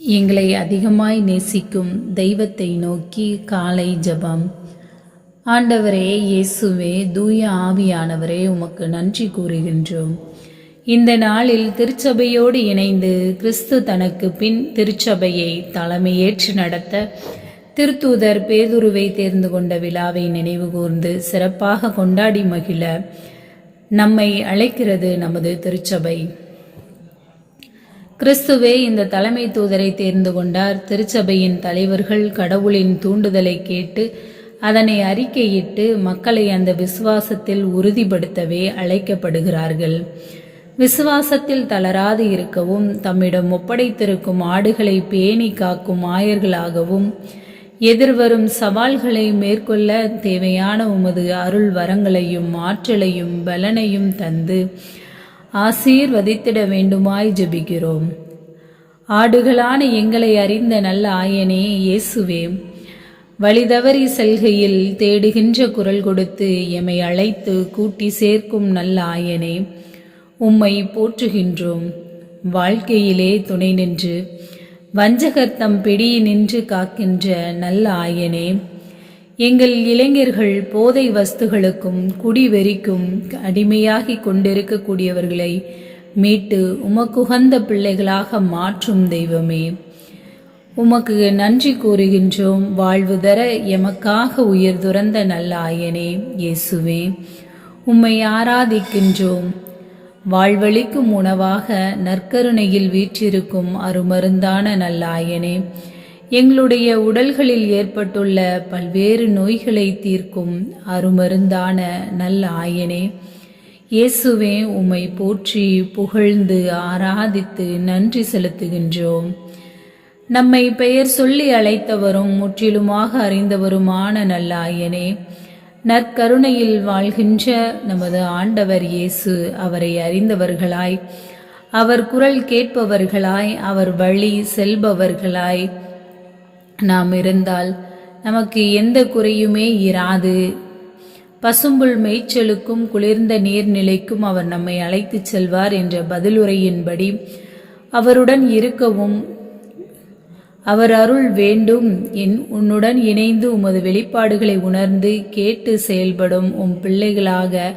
எங்களை அதிகமாய் நேசிக்கும் தெய்வத்தை நோக்கி காலை ஜபம். ஆண்டவரே இயேசுவே தூய ஆவியானவரே உமக்கு நன்றி கூறுகின்றோம். இந்த நாளில் திருச்சபையோடு இணைந்து கிறிஸ்து தனக்கு பின் திருச்சபையை தலைமையேற்று நடத்த திருத்தூதர் பேதுருவை தேர்ந்து கொண்ட விழாவை நினைவு கூர்ந்து சிறப்பாக கொண்டாடி மகிழ நம்மை அழைக்கிறது நமது திருச்சபை. கிறிஸ்துவே இந்த தலைமை தூதரை தேர்ந்து கொண்டார். திருச்சபையின் தலைவர்கள் கடவுளின் தூண்டுதலை கேட்டு அதனை அறிக்கையிட்டு மக்களை அந்த விசுவாசத்தில் உறுதிப்படுத்தவே அழைக்கப்படுகிறார்கள். விசுவாசத்தில் தளராது இருக்கவும் தம்மிடம் ஒப்படைத்திருக்கும் ஆடுகளை பேணி காக்கும் ஆயர்களாகவும் எதிர்வரும் சவால்களை மேற்கொள்ள தேவையான உமது அருள் வரங்களையும் ஆற்றலையும் பலனையும் தந்து ஆசீர்வதித்திட வேண்டுமாய் ஜெபிக்கிறோம். ஆடுகளான எங்களை அறிந்த நல்ல ஆயனே இயேசுவே வழிதவறி செல்கையில் தேடுகின்ற குரல் கொடுத்து எம்மை அழைத்து கூட்டி சேர்க்கும் நல்ல ஆயனே உம்மை போற்றுகின்றோம். வாழ்க்கையிலே துணை நின்று வஞ்சகர் தம் பிடியை நின்று காக்கின்ற நல்ல ஆயனே எங்கள் இளைஞர்கள் போதை வஸ்துகளுக்கும் குடிவெறிக்கும் அடிமையாகி கொண்டிருக்கக்கூடியவர்களை மீட்டு உமக்குகந்த பிள்ளைகளாக மாற்றும் தெய்வமே. உமக்கு நன்றி கூறுகின்றோம். வாழ்வு தர எமக்காக உயிர் துறந்த நல்ல ஆயனே இயேசுவே. உம்மை ஆராதிக்கின்றோம். வாழ்வழிக்கும் உணவாக நற்கருணையில் வீற்றிருக்கும் அருமருந்தான நல்லாயனே எங்களுடைய உடல்களில் ஏற்பட்டுள்ள பல்வேறு நோய்களை தீர்க்கும் அருமருந்தான நல்ல ஆயனே இயேசுவே உம்மை போற்றி புகழ்ந்து ஆராதித்து நன்றி செலுத்துகின்றோம். நம்மை பெயர் சொல்லி அழைத்தவரும் முற்றிலுமாக அறிந்தவருமான நல்லாயனே நற்கருணையில் வாழ்கின்ற நமது ஆண்டவர் இயேசு அவரை அறிந்தவர்களாய் அவர் குரல் கேட்பவர்களாய் அவர் வழி செல்பவர்களாய் நாம் இருந்தால் நமக்கு எந்த குறையுமே இராது. பசும்புல் மேய்ச்சலுக்கும் குளிர்ந்த நீர்நிலைக்கும் அவர் நம்மை அழைத்துச் செல்வார் என்ற பதிலுரையின்படி அவருடன் இருக்கவும் அவர் அருள் வேண்டும் என் உன்னுடன் இணைந்து உமது வெளிப்பாடுகளை உணர்ந்து கேட்டு செயல்படும் உம் பிள்ளைகளாக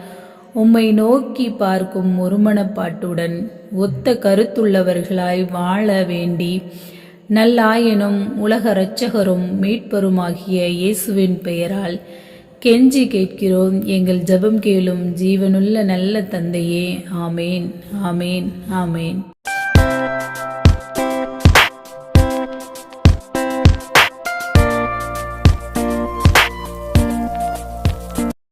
உம்மை நோக்கி பார்க்கும் ஒருமனப்பாட்டுடன் ஒத்த கருத்துள்ளவர்களாய் வாழ வேண்டி நல்லாயனும் உலக இரட்சகரும் மீட்பருமாகிய இயேசுவின் பெயரால் கெஞ்சி கேட்கிறோம். எங்கள் ஜெபம் கேளும் ஜீவனுள்ள நல்ல தந்தையே ஆமேன் ஆமேன் ஆமேன்.